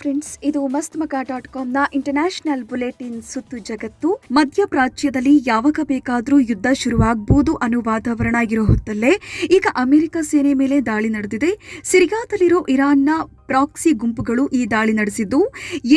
Friends, ಇದು ಮಸ್ತ್ ಮಗ ಡಾಟ್ ಕಾಮ್ನ ಇಂಟರ್ನ್ಯಾಷನಲ್ ಬುಲೆಟಿನ್ ಸುತ್ತು ಜಗತ್ತು. ಮಧ್ಯಪ್ರಾಚ್ಯದಲ್ಲಿ ಯಾವಾಗ ಬೇಕಾದರೂ ಯುದ್ಧ ಶುರುವಾಗಬಹುದು ಅನ್ನೋ ವಾತಾವರಣ ಇರೋ ಹೊತ್ತಲ್ಲೇ ಈಗ ಅಮೆರಿಕ ಸೇನೆ ಮೇಲೆ ದಾಳಿ ನಡೆದಿದೆ. ಸಿರಿಗಾದಲ್ಲಿರೋ ಇರಾನ್ನ ಪ್ರಾಕ್ಸಿ ಗುಂಪುಗಳು ಈ ದಾಳಿ ನಡೆಸಿದ್ದು,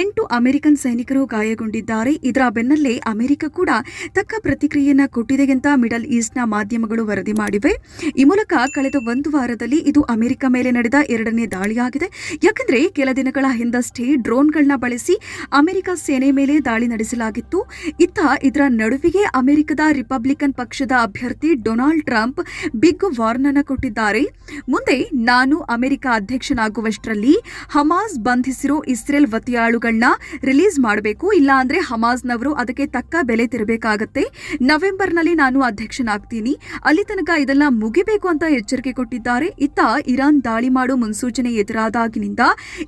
ಎಂಟು ಅಮೆರಿಕನ್ ಸೈನಿಕರು ಗಾಯಗೊಂಡಿದ್ದಾರೆ. ಇದರ ಬೆನ್ನಲ್ಲೇ ಅಮೆರಿಕ ಕೂಡ ತಕ್ಕ ಪ್ರತಿಕ್ರಿಯೆಯನ್ನು ಕೊಟ್ಟಿದೆ ಅಂತ ಮಿಡಲ್ ಈಸ್ಟ್ನ ಮಾಧ್ಯಮಗಳು ವರದಿ ಮಾಡಿವೆ. ಈ ಮೂಲಕ ಕಳೆದ ಒಂದು ವಾರದಲ್ಲಿ ಇದು ಅಮೆರಿಕ ಮೇಲೆ ನಡೆದ ಎರಡನೇ ದಾಳಿಯಾಗಿದೆ. ಯಾಕಂದ್ರೆ ಕೆಲ ದಿನಗಳ ಹಿಂದಷ್ಟೇ ಡ್ರೋನ್ಗಳನ್ನ ಬಳಸಿ ಅಮೆರಿಕ ಸೇನೆ ಮೇಲೆ ದಾಳಿ ನಡೆಸಲಾಗಿತ್ತು. ಇತ್ತ ಇದರ ನಡುವಿಗೆ ಅಮೆರಿಕದ ರಿಪಬ್ಲಿಕನ್ ಪಕ್ಷದ ಅಭ್ಯರ್ಥಿ ಡೊನಾಲ್ಡ್ ಟ್ರಂಪ್ ಬಿಗ್ ವಾರ್ನನ್ನ ಕೊಟ್ಟಿದ್ದಾರೆ. ಮುಂದೆ ನಾನು ಅಮೆರಿಕ ಅಧ್ಯಕ್ಷನಾಗುವಷ್ಟರಲ್ಲಿ ಹಮಾಸ್ ಬಂಧಿಸಿರೋ ಇಸ್ರೇಲ್ ವತಿಯಾಳುಗಳನ್ನ ರಿಲೀಸ್ ಮಾಡಬೇಕು. ಇಲ್ಲ ಅಂದ್ರೆ ಹಮಾಸ್ನವರು ಅದಕ್ಕೆ ತಕ್ಕ ಬೆಲೆ ತಿರಬೇಕಾಗತ್ತೆ. ನವೆಂಬರ್ನಲ್ಲಿ ನಾನು ಅಧ್ಯಕ್ಷನಾಗ್ತೀನಿ. ಅಲ್ಲಿ ತನಕ ಇದೆಲ್ಲ ಮುಗಿಬೇಕು ಅಂತ ಎಚ್ಚರಿಕೆ ಕೊಟ್ಟಿದ್ದಾರೆ. ಇತ್ತ ಇರಾನ್ ದಾಳಿ ಮಾಡೋ ಮುನ್ಸೂಚನೆ ಎದುರಾದಾಗಿನಿಂದ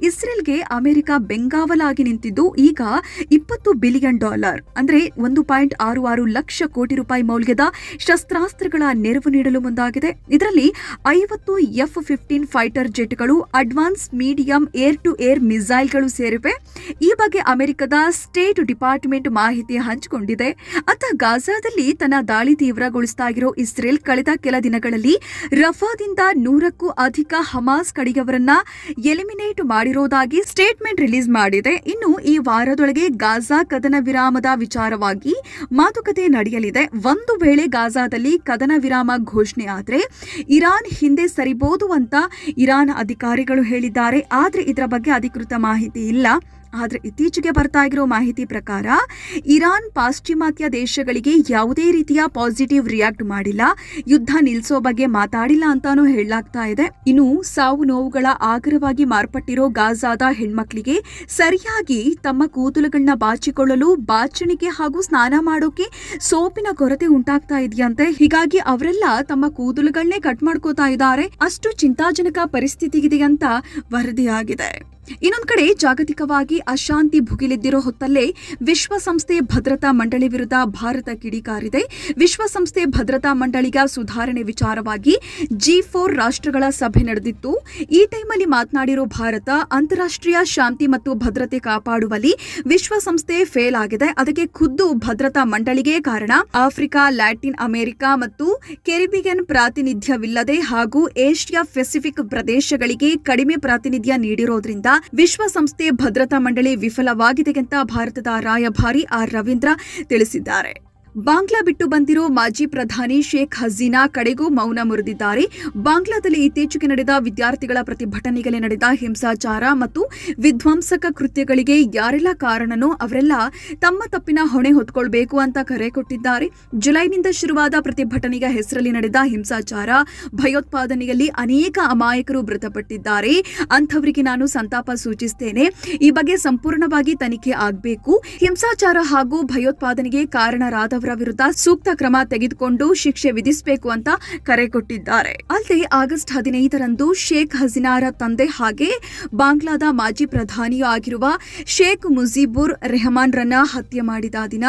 ಇಸ್ರೇಲ್ಗೆ ಅಮೆರಿಕ ಬೆಂಗಾವಲಾಗಿ ನಿಂತಿದ್ದು ಈಗ ಇಪ್ಪತ್ತು ಬಿಲಿಯನ್ ಡಾಲರ್. ಅಂದ್ರೆ ಒಂದು ಪಾಯಿಂಟ್ ಆರು ಆರು ಲಕ್ಷ ಕೋಟಿ ರೂಪಾಯಿ ಮೌಲ್ಯದ ಶಸ್ತ್ರಾಸ್ತ್ರಗಳ ನೆರವು ನೀಡಲು ಮುಂದಾಗಿದೆ. ಇದರಲ್ಲಿ ಐವತ್ತು F fifteen fighter ಜೆಟ್ಗಳು, advance medium air to air ಮಿಸೈಲ್ಗಳು ಸೇರಿವೆ. ಈ ಬಗ್ಗೆ ಅಮೆರಿಕದ ಸ್ಟೇಟ್ ಡಿಪಾರ್ಟ್ಮೆಂಟ್ ಮಾಹಿತಿ ಹಂಚಿಕೊಂಡಿದೆ. ಅತ್ತ ಗಾಜಾದಲ್ಲಿ ತನ್ನ ದಾಳಿ ತೀವ್ರಗೊಳಿಸ್ತಾ ಇರೋ ಇಸ್ರೇಲ್ ಕಳೆದ ಕೆಲ ದಿನಗಳಲ್ಲಿ ರಫಾದಿಂದ ನೂರಕ್ಕೂ ಅಧಿಕ ಹಮಾಸ್ ಕಡೆಯವರನ್ನ ಎಲಿಮಿನೇಟ್ ಮಾಡಿರೋದಾಗಿ ಸ್ಟೇಟ್ಮೆಂಟ್ ರಿಲೀಸ್ ಮಾಡಿದೆ. ಇನ್ನು ಈ ವಾರದೊಳಗೆ ಗಾಜಾ ಕದನ ವಿರಾಮದ ವಿಚಾರವಾಗಿ ಮಾತುಕತೆ ನಡೆಯಲಿದೆ. ಒಂದು ವೇಳೆ ಗಾಜಾದಲ್ಲಿ ಕದನ ವಿರಾಮ ಘೋಷಣೆ ಆದರೆ ಇರಾನ್ ಹಿಂದೆ ಸರಿಬೋದು ಅಂತ ಇರಾನ್ ಅಧಿಕಾರಿಗಳು ಹೇಳಿದ್ದಾರೆ. ಆದ್ರೆ ಇದರ ಬಗ್ಗೆ ಅಧಿಕೃತ ಮಾಹಿತಿ ಇಲ್ಲ. ಆದ್ರೆ ಇತ್ತೀಚೆಗೆ ಬರ್ತಾ ಇರೋ ಮಾಹಿತಿ ಪ್ರಕಾರ, ಇರಾನ್ ಪಾಶ್ಚಿಮಾತ್ಯ ದೇಶಗಳಿಗೆ ಯಾವುದೇ ರೀತಿಯ ಪಾಸಿಟಿವ್ ರಿಯಾಕ್ಟ್ ಮಾಡಿಲ್ಲ. ಯುದ್ಧ ನಿಲ್ಸೋ ಬಗ್ಗೆ ಮಾತಾಡಿಲ್ಲ ಅಂತಾನೂ ಹೇಳಲಾಗ್ತಾ ಇದೆ. ಇನ್ನು ಸಾವು ನೋವುಗಳ ಆಗರವಾಗಿ ಮಾರ್ಪಟ್ಟಿರೋ ಗಾಜಾದ ಹೆಣ್ಮಕ್ಳಿಗೆ ಸರಿಯಾಗಿ ತಮ್ಮ ಕೂದಲುಗಳನ್ನ ಬಾಚಿಕೊಳ್ಳಲು ಬಾಚಣಿಕೆ ಹಾಗೂ ಸ್ನಾನ ಮಾಡೋಕೆ ಸೋಪಿನ ಕೊರತೆ ಉಂಟಾಗ್ತಾ ಇದೆಯಂತೆ. ಹೀಗಾಗಿ ಅವರೆಲ್ಲ ತಮ್ಮ ಕೂದಲುಗಳನ್ನೇ ಕಟ್ ಮಾಡ್ಕೋತಾ ಇದ್ದಾರೆ. ಅಷ್ಟು ಚಿಂತಾಜನಕ ಪರಿಸ್ಥಿತಿ ಅಂತ ವರದಿಯಾಗಿದೆ. ಇನ್ನೊಂದ್ ಕಡೆ ಜಾಗತಿಕವಾಗಿ ಅಶಾಂತಿ ಭುಗಿಲೆದ್ದಿರೋ ಹೊತ್ತಲ್ಲೇ ವಿಶ್ವಸಂಸ್ಥೆ ಭದ್ರತಾ ಮಂಡಳಿ ವಿರುದ್ಧ ಭಾರತ ಕಿಡಿಕಾರಿದೆ. ವಿಶ್ವಸಂಸ್ಥೆ ಭದ್ರತಾ ಮಂಡಳಿಗ ಸುಧಾರಣೆ ವಿಚಾರವಾಗಿ ಜಿ ಫೋರ್ ರಾಷ್ಟ್ರಗಳ ಸಭೆ ನಡೆದಿತ್ತು. ಈ ಟೈಮಲ್ಲಿ ಮಾತನಾಡಿರೋ ಭಾರತ ಅಂತಾರಾಷ್ಟ್ರೀಯ ಶಾಂತಿ ಮತ್ತು ಭದ್ರತೆ ಕಾಪಾಡುವಲ್ಲಿ ವಿಶ್ವಸಂಸ್ಥೆ ಫೇಲ್ ಆಗಿದೆ. ಅದಕ್ಕೆ ಖುದ್ದು ಭದ್ರತಾ ಮಂಡಳಿಗೆ ಕಾರಣ ಆಫ್ರಿಕಾ, ಲ್ಯಾಟಿನ್ ಅಮೆರಿಕ ಮತ್ತು ಕೆರಿಬಿಯನ್ ಪ್ರಾತಿನಿಧ್ಯವಿಲ್ಲದೆ ಹಾಗೂ ಏಷ್ಯಾ ಪೆಸಿಫಿಕ್ ಪ್ರದೇಶಗಳಿಗೆ ಕಡಿಮೆ ಪ್ರಾತಿನಿಧ್ಯ ನೀಡಿರೋದ್ರಿಂದ ವಿಶ್ವಸಂಸ್ಥೆ ಭದ್ರತಾ ಮಂಡಳಿ ವಿಫಲವಾಗಿದೆ ಅಂತ ಭಾರತದ ರಾಯಭಾರಿ ಆರ್ ರವೀಂದ್ರ ತಿಳಿಸಿದ್ದಾರೆ. ಬಾಂಗ್ಲಾ ಬಿಟ್ಟು ಬಂದಿರೋ ಮಾಜಿ ಪ್ರಧಾನಿ ಶೇಖ್ ಹಸೀನಾ ಕಡೆಗೂ ಮೌನ ಮುರಿದಿದ್ದಾರೆ. ಬಾಂಗ್ಲಾದಲ್ಲಿ ಇತ್ತೀಚೆಗೆ ನಡೆದ ವಿದ್ಯಾರ್ಥಿಗಳ ಪ್ರತಿಭಟನೆಗಳಲ್ಲಿ ನಡೆದ ಹಿಂಸಾಚಾರ ಮತ್ತು ವಿಧ್ವಂಸಕ ಕೃತ್ಯಗಳಿಗೆ ಯಾರೆಲ್ಲ ಕಾರಣನೋ ಅವರೆಲ್ಲ ತಮ್ಮ ತಪ್ಪಿನ ಹೊಣೆ ಹೊತ್ಕೊಳ್ಬೇಕು ಅಂತ ಕರೆ ಕೊಟ್ಟಿದ್ದಾರೆ. ಜುಲೈನಿಂದ ಶುರುವಾದ ಪ್ರತಿಭಟನೆಯ ಹೆಸರಲ್ಲಿ ನಡೆದ ಹಿಂಸಾಚಾರ ಭಯೋತ್ಪಾದನೆಯಲ್ಲಿ ಅನೇಕ ಅಮಾಯಕರು ಮೃತಪಟ್ಟಿದ್ದಾರೆ. ಅಂಥವರಿಗೆ ನಾನು ಸಂತಾಪ ಸೂಚಿಸ್ತೇನೆ. ಈ ಬಗ್ಗೆ ಸಂಪೂರ್ಣವಾಗಿ ತನಿಖೆ ಆಗಬೇಕು. ಹಿಂಸಾಚಾರ ಹಾಗೂ ಭಯೋತ್ಪಾದನೆಗೆ ಕಾರಣರಾದವರ ವಿರುದ್ಧ ಸೂಕ್ತ ಕ್ರಮ ತೆಗೆದುಕೊಂಡು ಶಿಕ್ಷೆ ವಿಧಿಸಬೇಕು ಅಂತ ಕರೆ ಕೊಟ್ಟಿದ್ದಾರೆ. ಅಲ್ಲದೆ ಆಗಸ್ಟ್ ಹದಿನೈದರಂದು ಶೇಖ್ ಹಸೀನಾರ ತಂದೆ ಹಾಗೆ ಬಾಂಗ್ಲಾದ ಮಾಜಿ ಪ್ರಧಾನಿಯೂ ಆಗಿರುವ ಶೇಖ್ ಮುಜೀಬುರ್ ರೆಹಮಾನ್ ರನ್ನ ಹತ್ಯೆ ಮಾಡಿದ ದಿನ,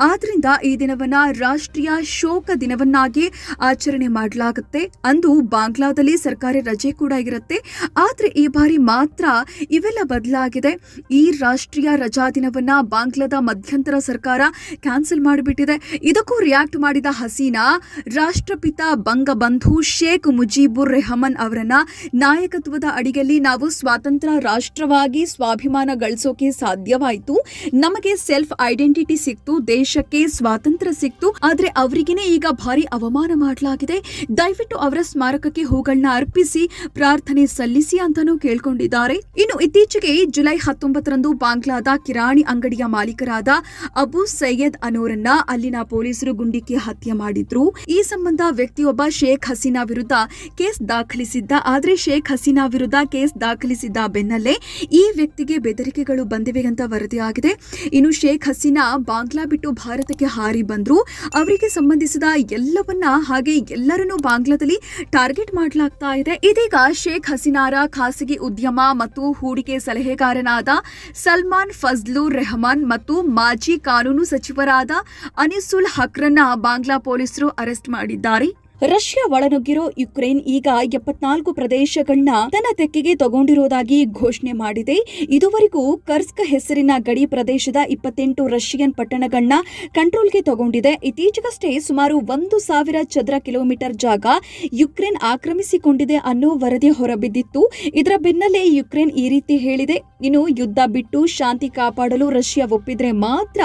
ಆದ್ರಿಂದ ಈ ದಿನವನ್ನ ರಾಷ್ಟ್ರೀಯ ಶೋಕ ದಿನವನ್ನಾಗಿ ಆಚರಣೆ ಮಾಡಲಾಗುತ್ತೆ. ಅಂದು ಬಾಂಗ್ಲಾದಲ್ಲಿ ಸರ್ಕಾರಿ ರಜೆ ಕೂಡ ಇರುತ್ತೆ. ಆದರೆ ಈ ಬಾರಿ ಮಾತ್ರ ಇವೆಲ್ಲ ಬದಲಾಗಿದೆ. ಈ ರಾಷ್ಟ್ರೀಯ ರಜಾ ದಿನವನ್ನ ಬಾಂಗ್ಲಾದ ಮಧ್ಯಂತರ ಸರ್ಕಾರ ಕ್ಯಾನ್ಸಲ್ ಮಾಡಿಬಿಟ್ಟಿದೆ. ಇದಕ್ಕೂ ರಿಯಾಕ್ಟ್ ಮಾಡಿದ ಹಸೀನಾ, ರಾಷ್ಟ್ರಪಿತ ಬಂಗಬಂಧು ಶೇಖ್ ಮುಜೀಬುರ್ ರೆಹಮನ್ ಅವರನ್ನ ನಾಯಕತ್ವದ ಅಡಿಯಲ್ಲಿ ನಾವು ಸ್ವಾತಂತ್ರ್ಯ ರಾಷ್ಟ್ರವಾಗಿ ಸ್ವಾಭಿಮಾನ ಗಳಿಸೋಕೆ ಸಾಧ್ಯವಾಯಿತು. ನಮಗೆ ಸೆಲ್ಫ್ ಐಡೆಂಟಿಟಿ ಸಿಕ್ತು, ದೇಶಕ್ಕೆ ಸ್ವಾತಂತ್ರ್ಯ ಸಿಕ್ತು, ಆದ್ರೆ ಅವರಿಗೇನೆ ಈಗ ಭಾರಿ ಅವಮಾನ ಮಾಡಲಾಗಿದೆ. ದಯವಿಟ್ಟು ಅವರ ಸ್ಮಾರಕಕ್ಕೆ ಹೂಗಳನ್ನ ಅರ್ಪಿಸಿ, ಪ್ರಾರ್ಥನೆ ಸಲ್ಲಿಸಿ ಅಂತಾನೂ ಕೇಳ್ಕೊಂಡಿದ್ದಾರೆ. ಇನ್ನು ಇತ್ತೀಚೆಗೆ ಜುಲೈ ಹತ್ತೊಂಬತ್ತರಂದು ಬಾಂಗ್ಲಾದ ಕಿರಾಣಿ ಅಂಗಡಿಯ ಮಾಲೀಕರಾದ ಅಬು ಸೈಯದ್ ಅನೋರನ್ನ ಅಲ್ಲಿನ ಇಲ್ಲಿನ ಪೊಲೀಸರು ಗುಂಡಿಕ್ಕಿ ಹತ್ಯೆ ಮಾಡಿದ್ರು. ಈ ಸಂಬಂಧ ವ್ಯಕ್ತಿಯೊಬ್ಬ ಶೇಖ್ ಹಸೀನಾ ವಿರುದ್ಧ ಕೇಸ್ ದಾಖಲಿಸಿದ್ದ. ಆದರೆ ಶೇಖ್ ಹಸೀನಾ ವಿರುದ್ಧ ಕೇಸ್ ದಾಖಲಿಸಿದ್ದ ಬೆನ್ನಲ್ಲೇ ಈ ವ್ಯಕ್ತಿಗೆ ಬೆದರಿಕೆಗಳು ಬಂದಿವೆ ಅಂತ ವರದಿಯಾಗಿದೆ ಇನ್ನು ಶೇಖ್ ಹಸೀನಾ ಬಾಂಗ್ಲಾ ಬಿಟ್ಟು ಭಾರತಕ್ಕೆ ಹಾರಿ ಬಂದ್ರು. ಅವರಿಗೆ ಸಂಬಂಧಿಸಿದ ಎಲ್ಲವನ್ನ ಹಾಗೆ ಎಲ್ಲರನ್ನೂ ಬಾಂಗ್ಲಾದಲ್ಲಿ ಟಾರ್ಗೆಟ್ ಮಾಡಲಾಗ್ತಾ ಇದೆ. ಇದೀಗ ಶೇಖ್ ಹಸೀನಾರ ಖಾಸಗಿ ಉದ್ಯಮ ಮತ್ತು ಹೂಡಿಕೆ ಸಲಹೆಗಾರನಾದ ಸಲ್ಮಾನ್ ಫಜ್ಲು ರೆಹಮಾನ್ ಮತ್ತು ಮಾಜಿ ಕಾನೂನು ಸಚಿವರಾದ ಅನಿಸುಲ್ ಹಕ್ರನ್ನ ಬಾಂಗ್ಲಾ ಪೊಲೀಸರು ಅರೆಸ್ಟ್ ಮಾಡಿದ್ದಾರೆ. ರಷ್ಯಾ ಒಳನುಗ್ಗಿರೋ ಯುಕ್ರೇನ್ ಈಗ ಎಪ್ಪತ್ನಾಲ್ಕು ಪ್ರದೇಶಗಳನ್ನ ತನ್ನ ತೆಕ್ಕೆಗೆ ತಗೊಂಡಿರೋದಾಗಿ ಘೋಷಣೆ ಮಾಡಿದೆ. ಇದುವರೆಗೂ ಕರ್ಸ್ಕ್ ಹೆಸರಿನ ಗಡಿ ಪ್ರದೇಶದ ಇಪ್ಪತ್ತೆಂಟು ರಷ್ಯನ್ ಪಟ್ಟಣಗಳನ್ನ ಕಂಟ್ರೋಲ್ಗೆ ತಗೊಂಡಿದೆ. ಇತ್ತೀಚೆಗಷ್ಟೇ ಸುಮಾರು ಒಂದು ಸಾವಿರ ಚದರ ಕಿಲೋಮೀಟರ್ ಜಾಗ ಯುಕ್ರೇನ್ ಆಕ್ರಮಿಸಿಕೊಂಡಿದೆ ಅನ್ನೋ ವರದಿ ಹೊರಬಿದ್ದಿತ್ತು. ಇದರ ಬೆನ್ನಲ್ಲೇ ಯುಕ್ರೇನ್ ಈ ರೀತಿ ಹೇಳಿದೆ. ಇನ್ನು ಯುದ್ಧ ಬಿಟ್ಟು ಶಾಂತಿ ಕಾಪಾಡಲು ರಷ್ಯಾ ಒಪ್ಪಿದ್ರೆ ಮಾತ್ರ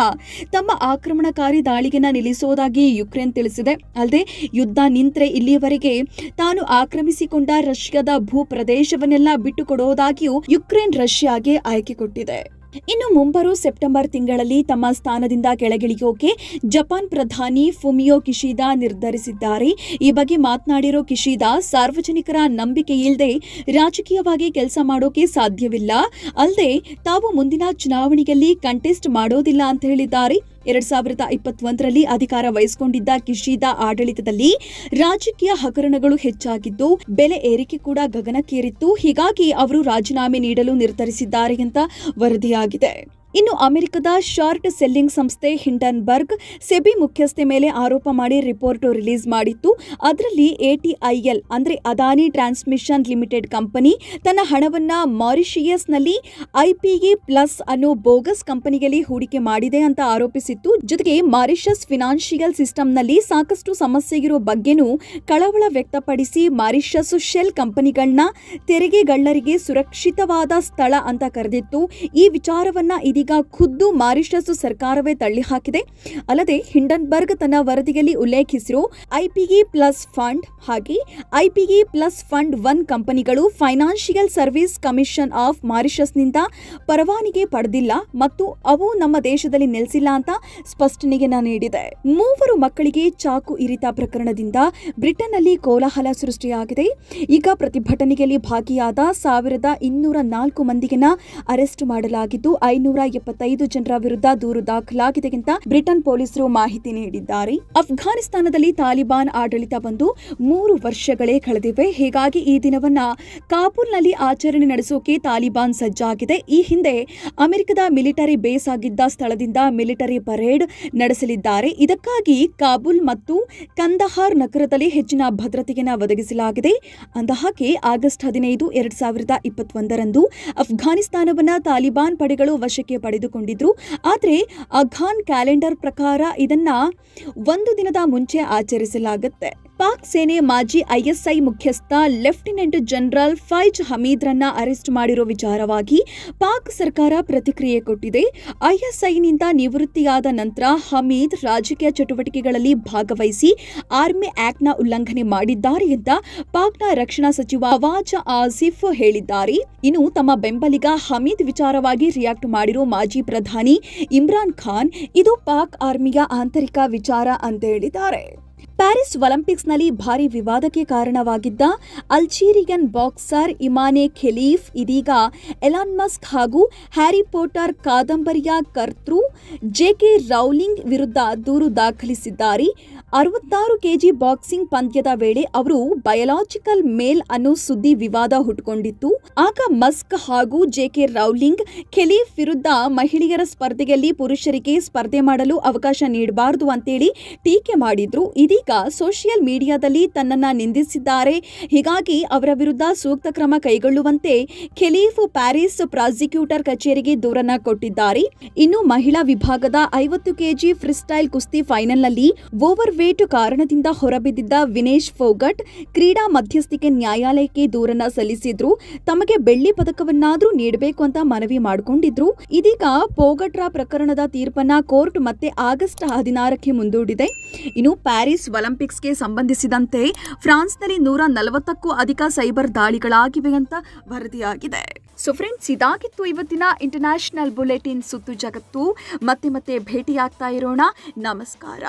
ತಮ್ಮ ಆಕ್ರಮಣಕಾರಿ ದಾಳಿಗೆನ ನಿಲ್ಲಿಸೋದಾಗಿ ಯುಕ್ರೇನ್ ತಿಳಿಸಿದೆ. ಅಲ್ಲದೆ ಯುದ್ಧ ನಿಂತ್ರೆ ಇಲ್ಲಿಯವರೆಗೆ ತಾನು ಆಕ್ರಮಿಸಿಕೊಂಡ ರಷ್ಯಾದ ಭೂ ಪ್ರದೇಶವನ್ನೆಲ್ಲ ಬಿಟ್ಟುಕೊಡೋದಾಗಿಯೂ ಯುಕ್ರೇನ್ ರಷ್ಯಾಗೆ ಆಯ್ಕೆ ಕೊಟ್ಟಿದೆ. ಇನ್ನು ಮುಂಬರುವ ಸೆಪ್ಟೆಂಬರ್ ತಿಂಗಳಲ್ಲಿ ತಮ್ಮ ಸ್ಥಾನದಿಂದ ಕೆಳಗಿಳಿಯೋಕೆ ಜಪಾನ್ ಪ್ರಧಾನಿ ಫುಮಿಯೋ ಕಿಶಿದಾ ನಿರ್ಧರಿಸಿದ್ದಾರೆ. ಈ ಬಗ್ಗೆ ಮಾತನಾಡಿರೋ ಕಿಶಿದಾ, ಸಾರ್ವಜನಿಕರ ನಂಬಿಕೆ ಇಲ್ಲದೆ ರಾಜಕೀಯವಾಗಿ ಕೆಲಸ ಮಾಡೋಕೆ ಸಾಧ್ಯವಿಲ್ಲ. ಅಲ್ಲದೆ ತಾವು ಮುಂದಿನ ಚುನಾವಣೆಯಲ್ಲಿ ಕಂಟೆಸ್ಟ್ ಮಾಡೋದಿಲ್ಲ ಅಂತ ಹೇಳಿದ್ದಾರೆ. ಎರಡ್ ಸಾವಿರದ ಇಪ್ಪತ್ತೊಂದರಲ್ಲಿ ಅಧಿಕಾರ ವಹಿಸಿಕೊಂಡಿದ್ದ ಕಿಶಿದಾ ಆಡಳಿತದಲ್ಲಿ ರಾಜಕೀಯ ಹಗರಣಗಳು ಹೆಚ್ಚಾಗಿದ್ದು, ಬೆಲೆ ಏರಿಕೆ ಕೂಡ ಗಗನಕ್ಕೇರಿತ್ತು. ಹೀಗಾಗಿ ಅವರು ರಾಜೀನಾಮೆ ನೀಡಲು ನಿರ್ಧರಿಸಿದ್ದಾರೆ ಅಂತ ವರದಿಯಾಗಿದೆ. ಇನ್ನು ಅಮೆರಿಕದ ಶಾರ್ಟ್ ಸೆಲ್ಲಿಂಗ್ ಸಂಸ್ಥೆ ಹಿಂಡನ್ಬರ್ಗ್, ಸೆಬಿ ಮುಖ್ಯಸ್ಥೆ ಮೇಲೆ ಆರೋಪ ಮಾಡಿ ರಿಪೋರ್ಟ್ ರಿಲೀಸ್ ಮಾಡಿತ್ತು. ಅದರಲ್ಲಿ ಎಟಿಐಎಲ್ ಅಂದರೆ ಅದಾನಿ ಟ್ರಾನ್ಸ್ಮಿಷನ್ ಲಿಮಿಟೆಡ್ ಕಂಪನಿ, ತನ್ನ ಹಣವನ್ನು ಮಾರಿಷಿಯಸ್ನಲ್ಲಿ ಐಪಿಇ ಪ್ಲಸ್ ಅನ್ನೋ ಬೋಗಸ್ ಕಂಪನಿಯಲ್ಲಿ ಹೂಡಿಕೆ ಮಾಡಿದೆ ಅಂತ ಆರೋಪಿಸಿತ್ತು. ಜೊತೆಗೆ ಮಾರಿಷಸ್ ಫಿನಾನ್ಷಿಯಲ್ ಸಿಸ್ಟಮ್ನಲ್ಲಿ ಸಾಕಷ್ಟು ಸಮಸ್ಯೆ ಇರೋ ಬಗ್ಗೆನೂ ಕಳವಳ ವ್ಯಕ್ತಪಡಿಸಿ ಮಾರಿಷಸ್ ಶೆಲ್ ಕಂಪನಿಗಳನ್ನ ತೆರಿಗೆಗಳ್ಳರಿಗೆ ಸುರಕ್ಷಿತವಾದ ಸ್ಥಳ ಅಂತ ಕರೆದಿತ್ತು. ಈ ವಿಚಾರವನ್ನ ಇದೀಗ ಖುದ್ದು ಮಾರಿಷಸ್ ಸರ್ಕಾರವೇ ತಳ್ಳಿಹಾಕಿದೆ. ಅಲ್ಲದೆ ಹಿಂಡನ್ಬರ್ಗ್ ತನ್ನ ವರದಿಯಲ್ಲಿ ಉಲ್ಲೇಖಿಸಿರುವ ಐಪಿಇ ಪ್ಲಸ್ ಫಂಡ್ ಹಾಗೆ ಐಪಿಇ ಪ್ಲಸ್ ಫಂಡ್ ಒನ್ ಕಂಪನಿಗಳು ಫೈನಾನ್ಷಿಯಲ್ ಸರ್ವಿಸ್ ಕಮಿಷನ್ ಆಫ್ ಮಾರಿಷಸ್ನಿಂದ ಪರವಾನಿಗೆ ಪಡೆದಿಲ್ಲ ಮತ್ತು ಅವು ನಮ್ಮ ದೇಶದಲ್ಲಿ ನೆಲೆಸಿಲ್ಲ ಅಂತ ಸ್ಪಷ್ಟನೆಯನ್ನ ನೀಡಿದೆ. ಮೂವರು ಮಕ್ಕಳಿಗೆ ಚಾಕು ಇರಿತ ಪ್ರಕರಣದಿಂದ ಬ್ರಿಟನ್ನಲ್ಲಿ ಕೋಲಾಹಲ ಸೃಷ್ಟಿಯಾಗಿದೆ. ಈಗ ಪ್ರತಿಭಟನೆಯಲ್ಲಿ ಭಾಗಿಯಾದ ಸಾವಿರದ ಇನ್ನೂರ ನಾಲ್ಕು ಮಂದಿಗೆನ ಅರೆಸ್ಟ್ ಮಾಡಲಾಗಿದ್ದು ಐನೂರ ಎಪ್ಪತ್ತೈದು ಜನರ ವಿರುದ್ಧ ದೂರು ದಾಖಲಾಗಿದೆ ಅಂತ ಬ್ರಿಟನ್ ಪೊಲೀಸರು ಮಾಹಿತಿ ನೀಡಿದ್ದಾರೆ. ಅಫ್ಘಾನಿಸ್ತಾನದಲ್ಲಿ ತಾಲಿಬಾನ್ ಆಡಳಿತ ಬಂದು ಮೂರು ವರ್ಷಗಳೇ ಕಳೆದಿವೆ. ಹೀಗಾಗಿ ಈ ದಿನವನ್ನ ಕಾಬೂಲ್ನಲ್ಲಿ ಆಚರಣೆ ನಡೆಸೋಕೆ ತಾಲಿಬಾನ್ ಸಜ್ಜಾಗಿದೆ. ಈ ಹಿಂದೆ ಅಮೆರಿಕದ ಮಿಲಿಟರಿ ಬೇಸ್ ಆಗಿದ್ದ ಸ್ಥಳದಿಂದ ಮಿಲಿಟರಿ ಪರೇಡ್ ನಡೆಸಲಿದ್ದಾರೆ. ಇದಕ್ಕಾಗಿ ಕಾಬೂಲ್ ಮತ್ತು ಕಂದಹಾರ್ ನಗರದಲ್ಲಿ ಹೆಚ್ಚಿನ ಭದ್ರತೆಯನ್ನು ಒದಗಿಸಲಾಗಿದೆ. ಅಂದಹಾಗೆ ಆಗಸ್ಟ್ ಹದಿನೈದು, ಎರಡ್ ಸಾವಿರದ ಇಪ್ಪತ್ತೊಂದರಂದು ಅಫ್ಘಾನಿಸ್ತಾನವನ್ನ ತಾಲಿಬಾನ್ ಪಡೆಗಳು ವಶಕ್ಕೆ ಪಡೆದುಕೊಂಡಿದ್ರು. ಆದರೆ ಅಘಾನ್ ಕ್ಯಾಲೆಂಡರ್ ಪ್ರಕಾರ ಇದನ್ನ ಒಂದು ದಿನದ ಮುಂಚೆ ಆಚರಿಸಲಾಗುತ್ತೆ. ಪಾಕ್ ಸೇನೆ ಮಾಜಿ ಐಎಸ್ಐ ಮುಖ್ಯಸ್ಥ ಲೆಫ್ಟಿನೆಂಟ್ ಜನರಲ್ ಫೈಜ್ ಹಮೀದ್ರನ್ನ ಅರೆಸ್ಟ್ ಮಾಡಿರೋ ವಿಚಾರವಾಗಿ ಪಾಕ್ ಸರ್ಕಾರ ಪ್ರತಿಕ್ರಿಯೆ ಕೊಟ್ಟಿದೆ. ಐಎಸ್ಐನಿಂದ ನಿವೃತ್ತಿಯಾದ ನಂತರ ಹಮೀದ್ ರಾಜಕೀಯ ಚಟುವಟಿಕೆಗಳಲ್ಲಿ ಭಾಗವಹಿಸಿ ಆರ್ಮಿ ಆಕ್ಟ್ನ ಉಲ್ಲಂಘನೆ ಮಾಡಿದ್ದಾರೆ ಅಂತ ಪಾಕ್ನ ರಕ್ಷಣಾ ಸಚಿವ ಅವಾಜ್ ಆಸಿಫ್ ಹೇಳಿದ್ದಾರೆ. ಇನ್ನು ತಮ್ಮ ಬೆಂಬಲಿಗ ಹಮೀದ್ ವಿಚಾರವಾಗಿ ರಿಯಾಕ್ಟ್ ಮಾಡಿರೋ ಮಾಜಿ ಪ್ರಧಾನಿ ಇಮ್ರಾನ್ ಖಾನ್, ಇದು ಪಾಕ್ ಆರ್ಮಿಯ ಆಂತರಿಕ ವಿಚಾರ ಅಂತ ಹೇಳಿದ್ದಾರೆ. ಪ್ಯಾರಿಸ್ ಒಲಿಂಪಿಕ್ಸ್ನಲ್ಲಿ ಭಾರಿ ವಿವಾದಕ್ಕೆ ಕಾರಣವಾಗಿದ್ದ ಅಲ್ಜೀರಿಯನ್ ಬಾಕ್ಸರ್ ಇಮಾನೆ ಖೆಲೀಫ್, ಇದೀಗ ಎಲಾನ್ ಮಸ್ಕ್ ಹಾಗೂ ಹ್ಯಾರಿ ಪೋಟರ್ ಕಾದಂಬರಿಯ ಕರ್ತೃ ಜೆಕೆ ರೌಲಿಂಗ್ ವಿರುದ್ಧ ದೂರು ದಾಖಲಿಸಿದ್ದಾರೆ. ಅರವತ್ತಾರು ಕೆಜಿ ಬಾಕ್ಸಿಂಗ್ ಪಂದ್ಯದ ವೇಳೆ ಅವರು ಬಯಲಾಜಿಕಲ್ ಮೇಲ್ ಅನ್ನೋ ಸುದ್ದಿ ವಿವಾದ ಹುಟ್ಟುಕೊಂಡಿತ್ತು ಆಗ ಮಸ್ಕ್ ಹಾಗೂ ಜೆಕೆ ರೌಲಿಂಗ್ ಖೆಲೀಫ್ ವಿರುದ್ಧ ಮಹಿಳೆಯರ ಸ್ಪರ್ಧೆಯಲ್ಲಿ ಪುರುಷರಿಗೆ ಸ್ಪರ್ಧೆ ಮಾಡಲು ಅವಕಾಶ ನೀಡಬಾರದು ಅಂತೇಳಿ ಟೀಕೆ ಮಾಡಿದ್ರು. ಇದೀಗ ಸೋಷಿಯಲ್ ಮೀಡಿಯಾದಲ್ಲಿ ತನ್ನನ್ನ ನಿಂದಿಸಿದ್ದಾರೆ. ಹೀಗಾಗಿ ಅವರ ವಿರುದ್ಧ ಸೂಕ್ತ ಕ್ರಮ ಕೈಗೊಳ್ಳುವಂತೆ ಖೆಲೀಫ್ ಪ್ಯಾರಿಸ್ ಪ್ರಾಸಿಕ್ಯೂಟರ್ ಕಚೇರಿಗೆ ದೂರನ್ನ ಕೊಟ್ಟಿದ್ದಾರೆ. ಇನ್ನು ಮಹಿಳಾ ವಿಭಾಗದ ಐವತ್ತು ಕೆಜಿ ಫ್ರೀಸ್ಟೈಲ್ ಕುಸ್ತಿ ಫೈನಲ್ನಲ್ಲಿ ಓವರ್ ವೇಟ್ ಕಾರಣದಿಂದ ಹೊರಬಿದ್ದಿದ್ದ ವಿನೇಶ್ ಫೋಗಟ್ ಕ್ರೀಡಾ ಮಧ್ಯಸ್ಥಿಕೆ ನ್ಯಾಯಾಲಯಕ್ಕೆ ದೂರನ್ನ ಸಲ್ಲಿಸಿದ್ರು. ತಮಗೆ ಬೆಳ್ಳಿ ಪದಕವನ್ನಾದರೂ ನೀಡಬೇಕು ಅಂತ ಮನವಿ ಮಾಡಿಕೊಂಡಿದ್ರು. ಇದೀಗ ಪೋಗಟ್ರ ಪ್ರಕರಣದ ತೀರ್ಪನ್ನ ಕೋರ್ಟ್ ಮತ್ತೆ ಆಗಸ್ಟ್ ಹದಿನಾರಕ್ಕೆ ಮುಂದೂಡಿದೆ. ಇನ್ನು ಪ್ಯಾರಿಸ್ ಒಲಿಂಪಿಕ್ಸ್ಗೆ ಸಂಬಂಧಿಸಿದಂತೆ ಫ್ರಾನ್ಸ್ನಲ್ಲಿ ನೂರ ನಲವತ್ತಕ್ಕೂ ಅಧಿಕ ಸೈಬರ್ ದಾಳಿಗಳಾಗಿವೆ ಅಂತ ವರದಿಯಾಗಿದೆ. ಸೊ ಫ್ರೆಂಡ್ಸ್, ಇದಾಗಿತ್ತು ಇವತ್ತಿನ ಇಂಟರ್ನ್ಯಾಷನಲ್ ಬುಲೆಟಿನ್ ಸುತ್ತು ಜಗತ್ತು. ಮತ್ತೆ ಮತ್ತೆ ಭೇಟಿಯಾಗ್ತಾ ಇರೋಣ. ನಮಸ್ಕಾರ.